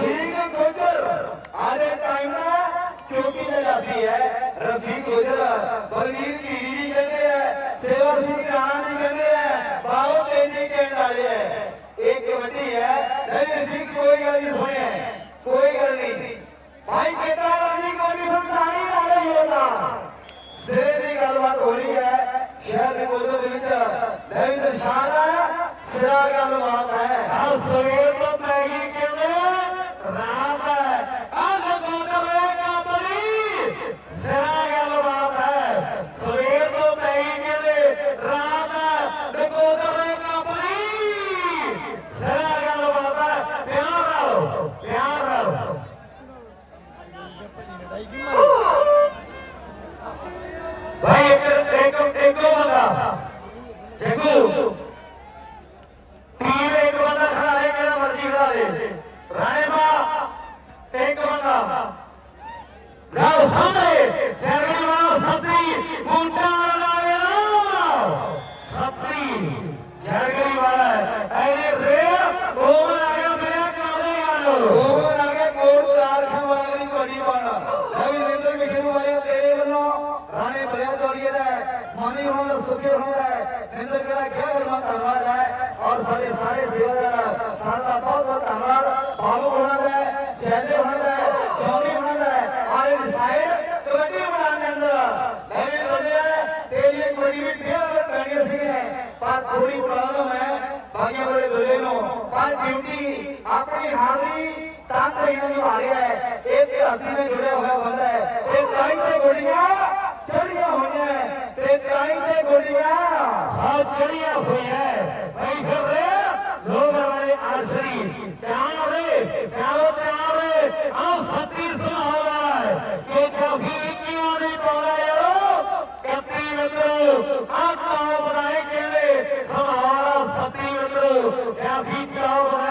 ਰਸੀਦ ਗੁਜਰ ਆਦੇ ਟਾਈਮ ਨਾ ਕਿਉਂਕਿ ਨਜਾਸੀ ਹੈ ਰਸੀਦ ਗੁਜਰ ਬਲਵੀਰ ਧੀਰੀ ਵੀ ਕਹਿੰਦੇ ਆ ਸੇਵਾ ਸਿੰਘ ਰਾਣਾ ਵੀ ਕਹਿੰਦੇ ਆ ਬਾਹੋ ਤੇਨੇ ਕਹਿਣ ਵਾਲੇ ਹੈ ਇਹ ਕਮੇਟੀ ਹੈ ਰਵੀ ਰਸੀਦ ਕੋਈ ਗੱਲ ਨਹੀਂ ਸੁਣਿਆ ਕੋਈ ਗੱਲ ਨਹੀਂ ਭਾਈ ਕਹਿੰਦਾ ਰਾਣੀ ਕੋਈ ਨਹੀਂ ਫੰਟਾਣੀ ਲਾ ਰਹੀ ਹੋਦਾ ਸਿਰੇ ਦੀ ਗੱਲਬਾਤ ਹੋ ਰਹੀ ਹੈ ਸ਼ਹਿਰ ਦੇ ਮੋਦਰ ਦੇ ਵਿੱਚ ਨਹੀਂ ਦਰਸ਼ਾਨਾ ਸਿਰਾ ਗੱਲਬਾਤ ਹੈ ਹਰ ਸਵੇਰ ਤੋਂ ਪੈਗੀ ਕਿ राम ਲਓ ਸਾਰੇ ਫੇਰਣ ਵਾਲਾ ਸੱਤੀ, ਮੁੰਡਾ ਵਾਲਾ ਸੱਤੀ, ਜਰਗਰੀ ਵਾਲਾ ਐਨੇ ਰੇ ਓਵਰ ਆ ਗਿਆ ਮੇਰੇ ਕਾਲੇ ਆਲੋ ਓਵਰ ਆ ਗਿਆ ਮੋਰ ਚਾਰ ਖਵਾਲ ਨਹੀਂ ਤੁਹਾਡੀ ਬਾਣਾ ਐਵੇਂ ਨਿੰਦਰ ਵਿਖਣੂ ਵਾਲਿਆ, ਤੇਰੇ ਵੱਲੋਂ ਰਾਣੇ ਬਲਿਆ ਦੌੜੀਏ ਦਾ ਮਾਨੀ ਹੋਣ ਦਾ ਸੁਖੇ ਹੋਣ ਦਾ ਨਿੰਦਰ ਕਰਾ ਕਿਆ ਵਰਮਾ ਧੰਨਵਾਦ ਹੈ। ਔਰ ਸਾਰੇ ਸਾਰੇ ਸੇਵਾਦਾਰ, ਸਾਡਾ ਬਹੁਤ ਬਹੁਤ ਧੰਨਵਾਦ। ਬਾਬੂ ਹੋਣਾ ਰਿਹਾ ਹੈ ਇਹ ਧਰਤੀ ਨਾਲ ਜੁੜਿਆ ਹੋਇਆ ਬੰਦਾ ਹੈ। ਤੇ ਤਾਂ ਹੀ ਤੇ ਗੋਲੀਆਂ ਚੜੀਆਂ ਹੋਈਆਂ ਤੇ ਤਾਂ ਹੀ ਤੇ ਗੋਲੀਆਂ ਹਾਂ ਚੜੀਆਂ ਹੋਈਆਂ ਬਈ ਫਿਰ ਰੇ ਲੋਗ ਵਾਲੇ ਆਸਰੀ। ਚਾਰ ਰੇ, ਚਾਰੋ ਚਾਰ ਰੇ। ਆਓ ਸੱਤੀ ਸੁਣਾਉਣਾ ਕਿ ਕਾਫੀ ਕਿਉਂ ਨਹੀਂ ਪਾਉਣਾ ਯਾਰੋ? ਕੱਤੀ ਮਿੱਤਰੋ। ਆ ਕਾਮ ਬਣਾਏ ਕਿਹੜੇ? ਸਹਾਰਾ ਸੱਤੀ ਮਿੱਤਰੋ। ਕਾਫੀ ਕਾਮ ਬਣਾਏ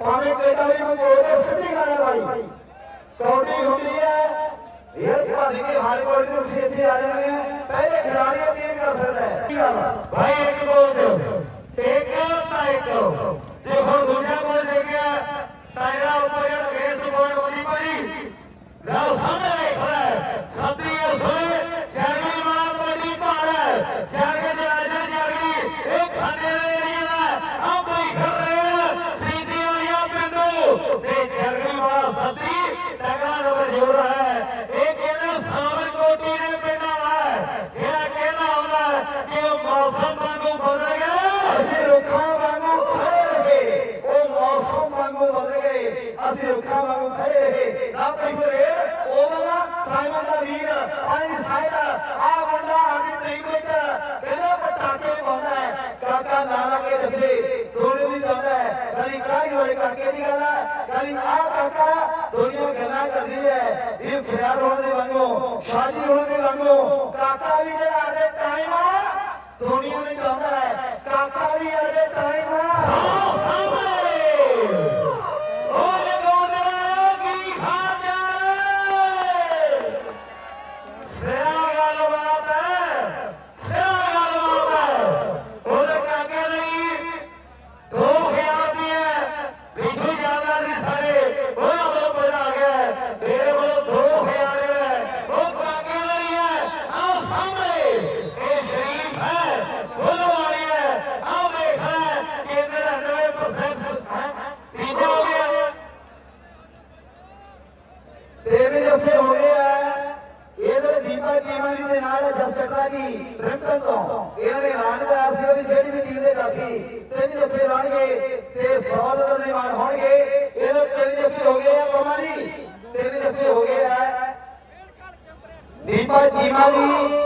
ਭਾਵੇਂ ਪੈਦਾ ਵੀ ਹੋਵੋ పిగురేర్ ఓమన సైమన్ ద వీర్ ఆయన సైడ్ ఆ బండా ఆది తేగ్లిక బినా ਪਟਾਕੇ ਪਾਉਂਦਾ ਹੈ ਕਾਕਾ ਨਾਲਾ ਕੇ ਦੱਸੇ ਥੋੜੇ ਵੀ ਜਾਂਦਾ ਹੈ ਕਦੀ ਕਾਹੀ ਵਾਲੇ ਕਾਕੇ ਦੀ ਗੱਲ ਬਾਬਾ ਜੀ ਤਿੰਨ ਰਸੇ ਹੋ ਗਏ ਆ ਦੀਪਾ ਚੀਮਾ ਜੀ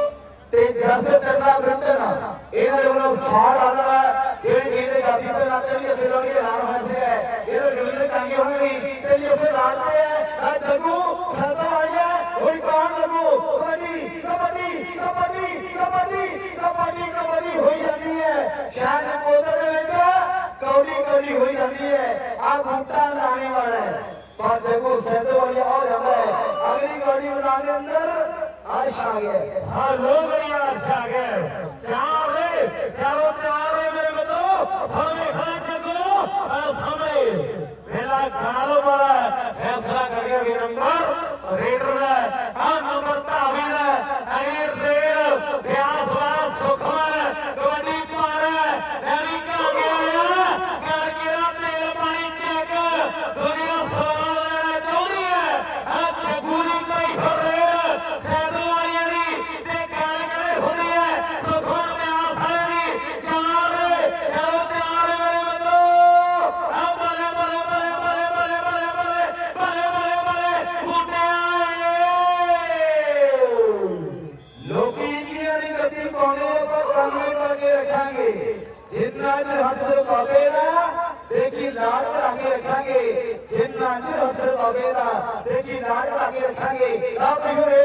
ਤੇ ਜਸ ਤਰਲਾ ਬ੍ਰਹਮਣ ਇਹਨਾਂ ਦੇ ਵੱਲੋਂ ਸਾਰ ਆਦਾ ਜਿਹੜੇ ਜਿਹੜੇ ਜਾਤੀ ਤੇ ਨਾਲ ਤਿੰਨ ਰਸੇ ਲਾਉਣਗੇ ਰਾਮ ਹੱਸੇ ਹੈ ਇਹਦੇ ਡਿਵੀਜ਼ਨ ਟਾਂਗੇ ਹੋਣੇ ਨਹੀਂ ਤਿੰਨ ਰਸੇ ਲਾਉਂਦੇ ਆ ਆ ਜੱਗੂ ਸਦਾ ਆਇਆ ਹੋਈ ਪਾਣ ਲੱਗੋ ਕਬੱਡੀ ਕਬੱਡੀ ਕਬੱਡੀ ਕਬੱਡੀ ਕਬੱਡੀ ਕਬੱਡੀ ਹੋਈ ਜਾਂਦੀ ਹੈ। ਸ਼ਾਨ ਕੋਦਰ ਵਿੱਚ ਕੌੜੀ ਕੌੜੀ ਹੋਈ ਜਾਂਦੀ ਹੈ। ਆ ਬੂਟਾ ਲਾਣੇ ਵਾਲਾ ਹੈ। वहाँ देखो सहजो वाली और हमें अगली गाड़ी बनाने अंदर अर्श आ गया हाँ लो भैया अर्श आ गए कहाँ रे क्या वो त्यौहार है मेरे बताओ हमें खड़ा कर दो और हमें मेला कालो बड़ा फैसला करके भी नंबर रेड रहा है नंबर तावीर है अगले لا تجري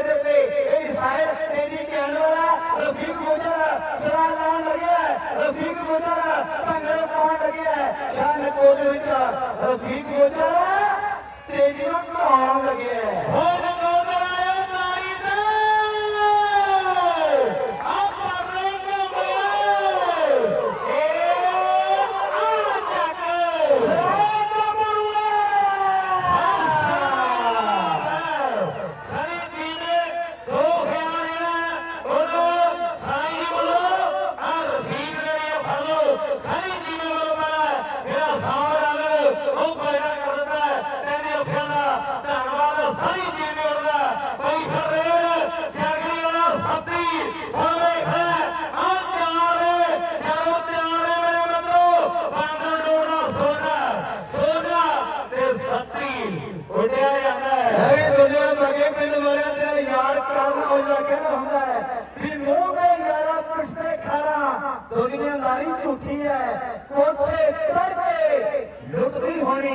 ਬੈਠੀ ਹੈ ਕੋਠੇ ਕਰਕੇ ਲੁੱਟਦੀ ਹੋਣੀ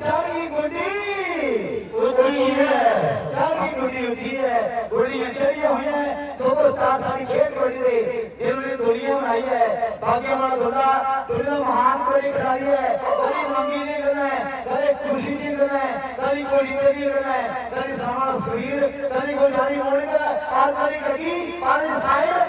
ਚੜ੍ਹੀ ਗੁੱਡੀ। ਉੱਚੀ ਹੈ ਚੜ੍ਹੀ ਗੁੱਡੀ ਉੱਚੀ ਹੈ ਗੁੱਡੀ ਵਿੱਚ ਚੜ੍ਹੀਆਂ ਹੋਈਆਂ ਸੁਪਰਸਟਾਰ ਸਾਡੀ ਖੇਡ ਬੜੀ ਦੇ ਜਿਨ੍ਹਾਂ ਨੇ ਦੁਨੀਆ ਬਣਾਈ ਹੈ ਬਾਕੀ ਵਾਲਾ ਦੁੱਲਾ ਦੁਨੀਆ ਮਹਾਨ ਬੜੀ ਖਿਡਾਰੀ ਹੈ ਕਦੀ ਮੰਗੀ ਨਹੀਂ ਕਰਨਾ ਕਦੀ ਖੁਸ਼ੀ ਨਹੀਂ ਕਰਨਾ ਕਦੀ ਕੋਈ ਨਹੀਂ ਕਰਨਾ ਕਦੀ ਸਮਾਂ ਸਰੀਰ, ਕਦੀ ਕੋਈ ਜਾਰੀ ਹੋਣੀ ਦਾ ਆਜ ਕਦੀ ਕਦੀ ਆਜ ਸਾਈਡ।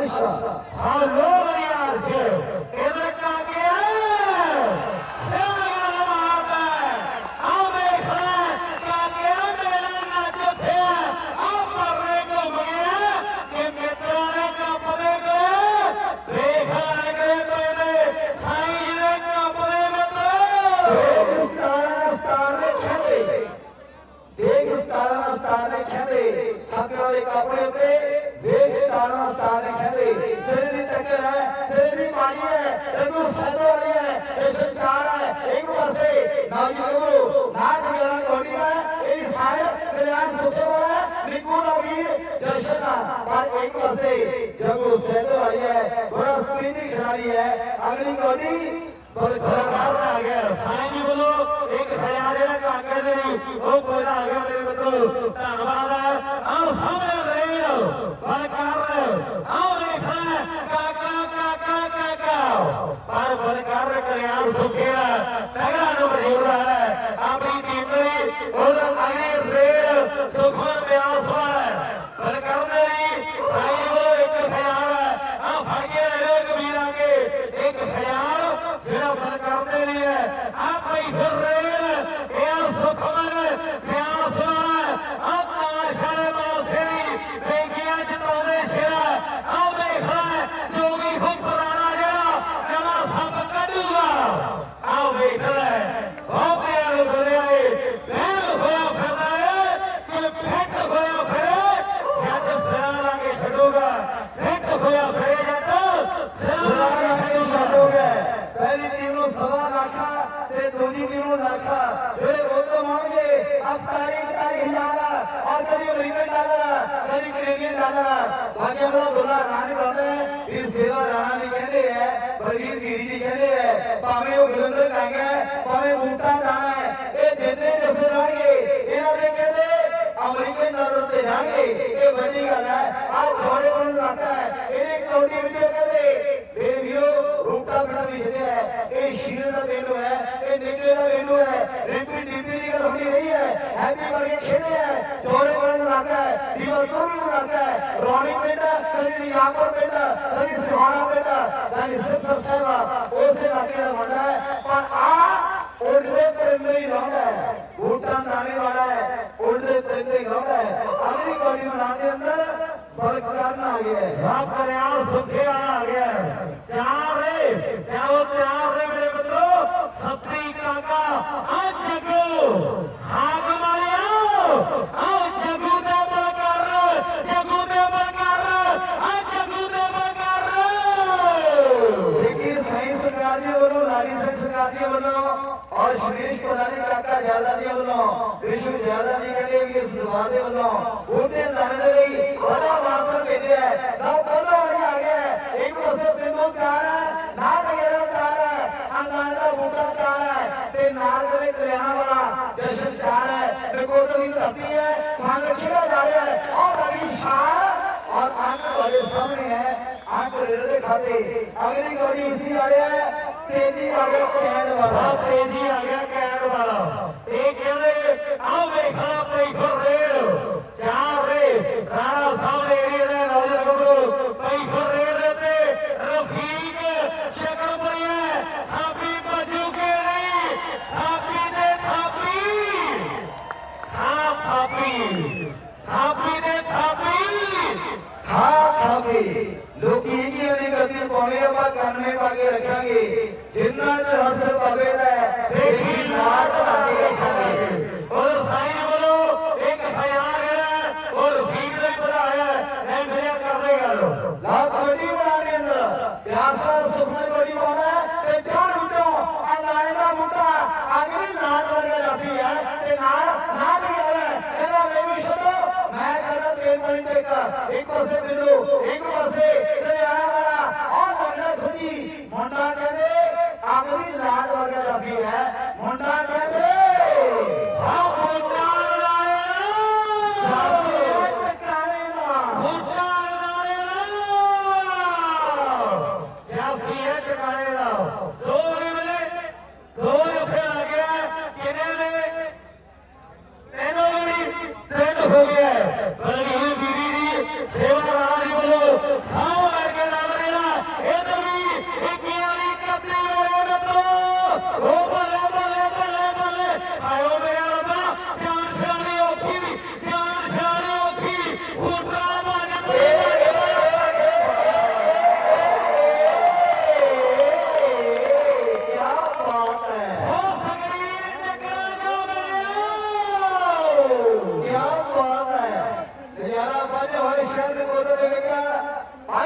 marcha. Alô! ਦੀ ਬਲਕਾਰ ਆ ਗਿਆ ਸਾਈਂ ਜੀ ਵੱਲੋਂ ਇੱਕ ਖਿਆਲ ਜਿਹੜਾ ਕਾਕੇ ਦੇ ਲਈ, ਉਹ ਪੂਰਾ ਆ ਗਿਆ ਮੇਰੇ ਮਿੱਤਰੋ। ਧੰਨਵਾਦ ਆਓ ਸਾਹਮਣੇ ਰਹੇ ਰਹੋ ਬਲਕਾਰ ਆਓ ਦੇਖਣਾ ਕਾਕਾ ਕਾਕਾ ਕਾਕਾ। ਪਰ ਬਲਕਾਰ ਕਲਿਆਣ ਸੁਖੇੜਾ ਤਗੜਾ ਨੂੰ ਬਜੂਰ ਰਹਾ ਹੈ। ਆਪਣੀ ਟੀਮ ਨੇ ਉਹਦਾ ਅਗਲੇ ਰੇਡ ਸੁਖਮਨ ਬਿਆਸ ਨੂੰ ਲੱਖ ਜਿਹੜੇ ਉੱਤਮ ਆਉਣਗੇ ਅਫਤਾਰੀ ਅਫਤਾਰੀ ਹਜ਼ਾਰ ਔਰ ਕਦੀ ਅਮਰੀਕਨ ਡਾਲਰ, ਕਦੀ ਕੈਨੇਡੀਅਨ ਡਾਲਰ। ਬਾਕੀ ਮੇਰਾ ਦੁੱਲਾ ਰਾਣੀ ਕਹਿੰਦਾ ਹੈ। ਇਹ ਸੇਵਾ ਰਾਣਾ ਨਹੀਂ ਕਹਿੰਦੇ ਐ ਬਲਜੀਤ ਗੀਰੀ ਜੀ ਕਹਿੰਦੇ ਐ ਭਾਵੇਂ ਉਹ ਗੁਰਿੰਦਰ ਕੰਗ ਹੈ, ਭਾਵੇਂ ਬੂਟਾ ਦਾਣਾ ਹੈ, ਇਹ ਜਿੰਨੇ ਜਸੇ ਜਾਣਗੇ, ਇਹਨਾਂ ਦੇ ਕਹਿੰਦੇ ਅਮਰੀਕਨ ਡਾਲਰ ਤੇ ਜਾਣਗੇ। ਇਹ ਵੱਡੀ ਗੱਲ ਹੈ, ਆਹ ਥੋੜੇ ਬਣ ਰੱਖਾ ਹੈ। ਇਹਨੇ ਕੌਡੀ ਵਿੱਚ ਕਹਿੰਦੇ ਇਹ ਵੀ ਜਿੱਤਿਆ ਹੈ। ਇਹ ਸ਼ੀਰ ਦਾ ਪਿੰਡ ਹੈ, ਇਹ ਨਿੱਕੇ ਦਾ ਪਿੰਡ ਹੈ। ਰਿੰਪੀ ਟੀਪੀ ਦੀ ਗੱਲ ਹੋਣੀ ਰਹੀ ਹੈ। ਹੈਪੀ ਵਰਗੇ ਖੇਡੇ ਹੈ ਥੋੜੇ ਬਣ ਰੱਖਾ ਹੈ, ਦੀਵਾ ਤੁਰਨ ਰੱਖਾ ਹੈ। ਰੌਣੀ ਪਿੰਡ ਕਦੀ ਨਿਆਮਪੁਰ ਪਿੰਡ ਕਦੀ ਸੁਹਾਣਾ ਪਿੰਡ ਕਦੀ ਸਿਰਸਰ ਸਾਹਿਬ ਉਸੇ ਇਲਾਕੇ ਦਾ ਮੁੰਡਾ ਹੈ, ਪਰ ਆ ਉੜਦੇ ਪਰਿੰਦੇ ਹੀ ਲਾਉਂਦਾ ਹੈ। ਬੂਟਾਂ ਦਾਣੇ ਵਾਲਾ ਹੈ ਉੜਦੇ ਪਰਿੰਦੇ ਹੀ ਲਾਉਂਦਾ ਹੈ। ਅਗਲੀ ਕੌੜੀ ਬਣਾ ਦੇ ਅੰਦਰ ਬਰਕ ਕਰਨ ਆ ਗਿਆ ਹੈ। ਰੱਬ ਕਰਿਆਲ ਸੁਖੇ ਆ ਗਿਆ ਚਾਰ ਰੇ ਜਾਓ ਚਾਰ ਰੇ ਮੇਰੇ ਮਿੱਤਰੋ ਸੱਤੀ ਕਾਕਾ ਆ संग किया जा रहा है और अभी शाह और अंक बड़े सामने है अंक रेड़े खाते अगली गली इसी आ रहा है तेजी आ गया कैंड वाला तेजी आ गया कैंड वाला एक कहने आओ देखना अपने घर रेड़ ਥਾਪੀ ਦੇ ਪਾਉਣੇ ਆਪਾਂ ਕੰਨ ਪਾ ਕੇ ਰੱਖਾਂਗੇ। ਜਿੰਨਾ ਚਿਰ ਹਸਰ ਪਾਵੇ ਦਾ ਦੇਖੀ ਨਾਰ ਬਣਾ ਕੇ ਰੱਖਾਂਗੇ। એક પાસે મીંડું એક પાસે